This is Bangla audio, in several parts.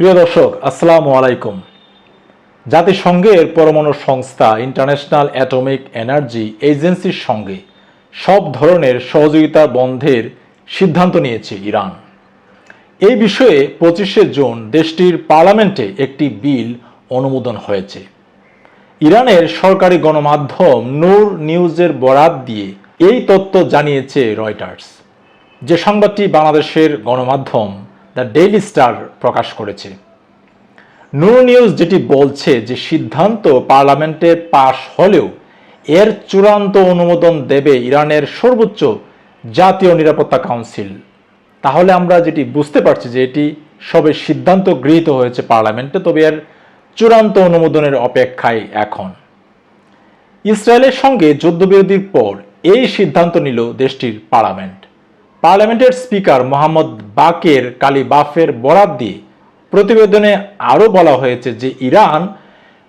প্রিয় দর্শক, আসসালামু আলাইকুম। জাতিসংঘের পরমাণু সংস্থা ইন্টারন্যাশনাল অ্যাটমিক এনার্জি এজেন্সির সঙ্গে সব ধরনের সহযোগিতা বন্ধের সিদ্ধান্ত নিয়েছে ইরান। এই বিষয়ে পঁচিশে জুন দেশটির পার্লামেন্টে একটি বিল অনুমোদন হয়েছে। ইরানের সরকারি গণমাধ্যম নূর নিউজের বরাত দিয়ে এই তথ্য জানিয়েছে রয়টার্স। যে সংবাদটি বাংলাদেশের গণমাধ্যম দ্য ডেইলি স্টার প্রকাশ করেছে। নূর নিউজ যেটি বলছে যে সিদ্ধান্ত পার্লামেন্টে পাশ হলেও এর চূড়ান্ত অনুমোদন দেবে ইরানের সর্বোচ্চ জাতীয় নিরাপত্তা কাউন্সিল। তাহলে আমরা যেটি বুঝতে পারছি যে এটি সবে সিদ্ধান্ত গৃহীত হয়েছে পার্লামেন্টে, তবে এর চূড়ান্ত অনুমোদনের অপেক্ষায় এখন। ইসরায়েলের সঙ্গে যুদ্ধবিরতির পর এই সিদ্ধান্ত নিল দেশটির পার্লামেন্ট। পার্লামেন্টের স্পিকার মোহাম্মদ বাকের কালিবাফের বরাত দিয়ে প্রতিবেদনে আরও বলা হয়েছে যে ইরান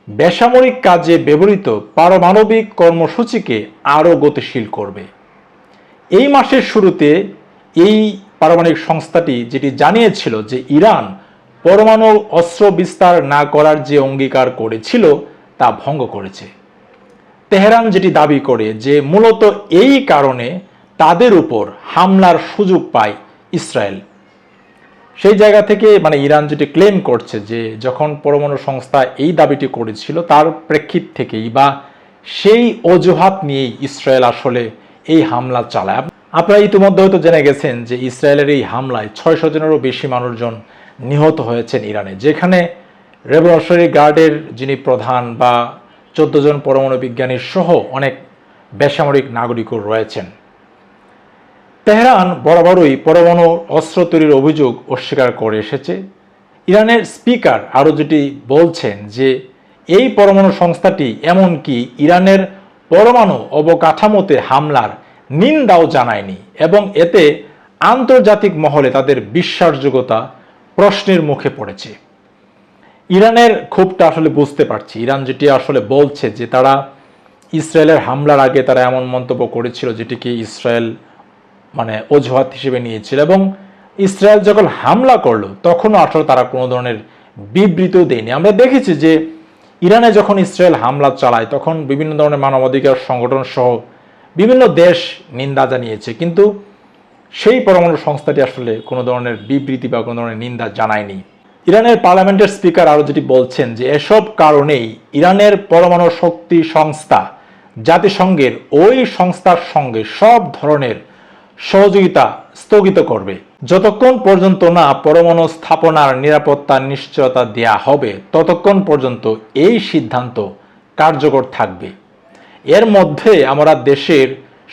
বেসামরিক কাজে ব্যবহৃত পারমাণবিক কর্মসূচিকে আরও গতিশীল করবে। এই মাসের শুরুতে এই পারমাণবিক সংস্থাটি যেটি জানিয়েছিল যে ইরান পরমাণু অস্ত্র বিস্তার না করার যে অঙ্গীকার করেছিল তা ভঙ্গ করেছে। তেহরান যেটি দাবি করে যে মূলত এই কারণে তাদের উপর হামলার সুযোগ পায় ইসরায়েল। সেই জায়গা থেকে মানে ইরান যেটি ক্লেম করছে যে যখন পরমাণু সংস্থা এই দাবিটি করেছিল, তার প্রেক্ষিত থেকেই বা সেই অজুহাত নিয়েই ইসরায়েল আসলে এই হামলা চালায়। আপনারা ইতিমধ্যে হয়তো জেনে গেছেন যে ইসরায়েলের এই হামলায় ছয়শো জনেরও বেশি মানুষজন নিহত হয়েছেন ইরানে, যেখানে রেভলিউশনারি গার্ডের যিনি প্রধান বা চোদ্দ জন পরমাণু বিজ্ঞানী সহ অনেক বেসামরিক নাগরিকও রয়েছেন। তেহরান বরাবরই পরমাণু অস্ত্র তৈরির অভিযোগ অস্বীকার করে এসেছে। ইরানের স্পিকার আরও যেটি বলছেন যে, এই পরমাণু সংস্থাটি এমনকি ইরানের পরমাণু অবকাঠামোতে হামলার নিন্দাও জানায়নি এবং এতে আন্তর্জাতিক মহলে তাদের বিশ্বাসযোগ্যতা প্রশ্নের মুখে পড়েছে। ইরানের ক্ষোভটা আসলে বুঝতে পারছি। ইরান যেটি আসলে বলছে যে, তারা ইসরায়েলের হামলার আগে তারা এমন মন্তব্য করেছিল যেটিকে ইসরায়েল মানে অজুহাত হিসেবে নিয়েছিল এবং ইসরায়েল যখন হামলা করল, তখনও আসলে তারা কোনো ধরনের বিবৃত দেয়নি। আমরা দেখেছি যে ইরানে যখন ইসরায়েল হামলা চালায়, তখন বিভিন্ন ধরনের মানবাধিকার সংগঠন সহ বিভিন্ন দেশ নিন্দা জানিয়েছে, কিন্তু সেই পরমাণু সংস্থাটি আসলে কোনো ধরনের বিবৃতি বা কোনো ধরনের নিন্দা জানায়নি। ইরানের পার্লামেন্টের স্পিকার আরও যেটি বলছেন যে এসব কারণেই ইরানের পরমাণু শক্তি সংস্থা জাতিসংঘের ওই সংস্থার সঙ্গে সব ধরনের সহযোগিতা স্থগিত করবে। যতক্ষণ পর্যন্ত না পরমাণু স্থাপনার নিরাপত্তা নিশ্চয়তা দেয়া হবে, ততক্ষণ পর্যন্ত এই সিদ্ধান্ত কার্যকর থাকবে। এর মধ্যে আমরা দেশের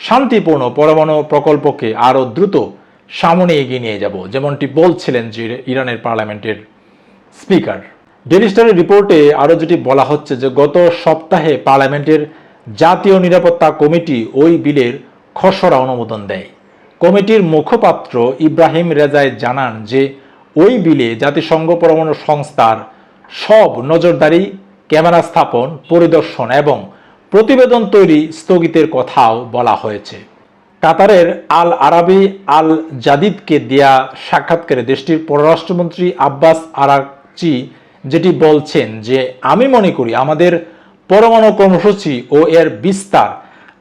শান্তিপূর্ণ পরমাণু প্রকল্পকে আরও দ্রুত সামনে এগিয়ে নিয়ে যাব, যেমনটি বলছিলেন যে ইরানের পার্লামেন্টের স্পিকার। ডেলি স্টারের রিপোর্টে আরও যেটি বলা হচ্ছে যে, গত সপ্তাহে পার্লামেন্টের জাতীয় নিরাপত্তা কমিটি ওই বিলের খসড়া অনুমোদন দেয়। কমিটির মুখপাত্র ইব্রাহিম রেজায় জানান যে ওই বিলে জাতিসংঘ পরমাণু সংস্থার সব নজরদারি, ক্যামেরা স্থাপন, পরিদর্শন এবং প্রতিবেদন তৈরি স্থগিতের কথাও বলা হয়েছে। কাতারের আল আরাবি আল জাদিদকে দেয়া সাক্ষাৎকারে দেশটির পররাষ্ট্রমন্ত্রী আব্বাস আরাকচি যেটি বলছেন যে, আমি মনে করি আমাদের পরমাণু কর্মসূচি ও এর বিস্তার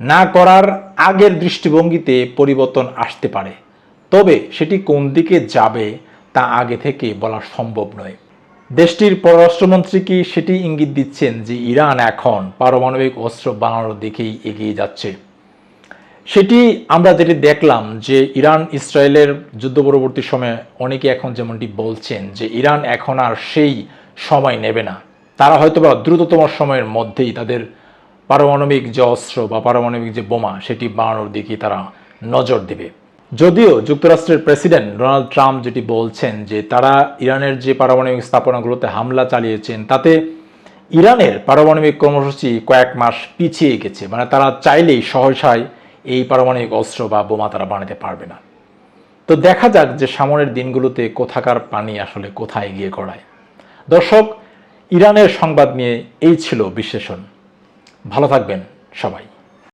না করার আগের দৃষ্টিভঙ্গিতে পরিবর্তন আসতে পারে। তবে সেটি কোন দিকে যাবে তা আগে থেকে বলা সম্ভব নয়। দেশটির পররাষ্ট্রমন্ত্রী কি সেটি ইঙ্গিত দিচ্ছেন যে ইরান এখন পারমাণবিক অস্ত্র বানানোর দিকেই এগিয়ে যাচ্ছে? সেটি আমরা যেটি দেখলাম যে ইরান ইসরায়েলের যুদ্ধ পরবর্তী সময়ে অনেকে এখন যেমনটি বলছেন যে ইরান এখন আর সেই সময় নেবে না। তারা হয়তো বা দ্রুততম সময়ের মধ্যেই তাদের পারমাণবিক যে অস্ত্র বা পারমাণবিক যে বোমা, সেটি বানানোর দিকে তারা নজর দেবে। যদিও যুক্তরাষ্ট্রের প্রেসিডেন্ট ডোনাল্ড ট্রাম্প যেটি বলছেন যে তারা ইরানের যে পারমাণবিক স্থাপনাগুলোতে হামলা চালিয়েছেন, তাতে ইরানের পারমাণবিক কর্মসূচি কয়েক মাস পিছিয়ে গেছে। মানে তারা চাইলেই সহসায় এই পারমাণবিক অস্ত্র বা বোমা তারা বানাতে পারবে না। তো দেখা যাক যে সামনের দিনগুলোতে কোথাকার পানি আসলে কোথায় গিয়ে করায় দর্শক, ইরানের সংবাদ নিয়ে এই ছিল বিশ্লেষণ। ভালো থাকবেন সবাই।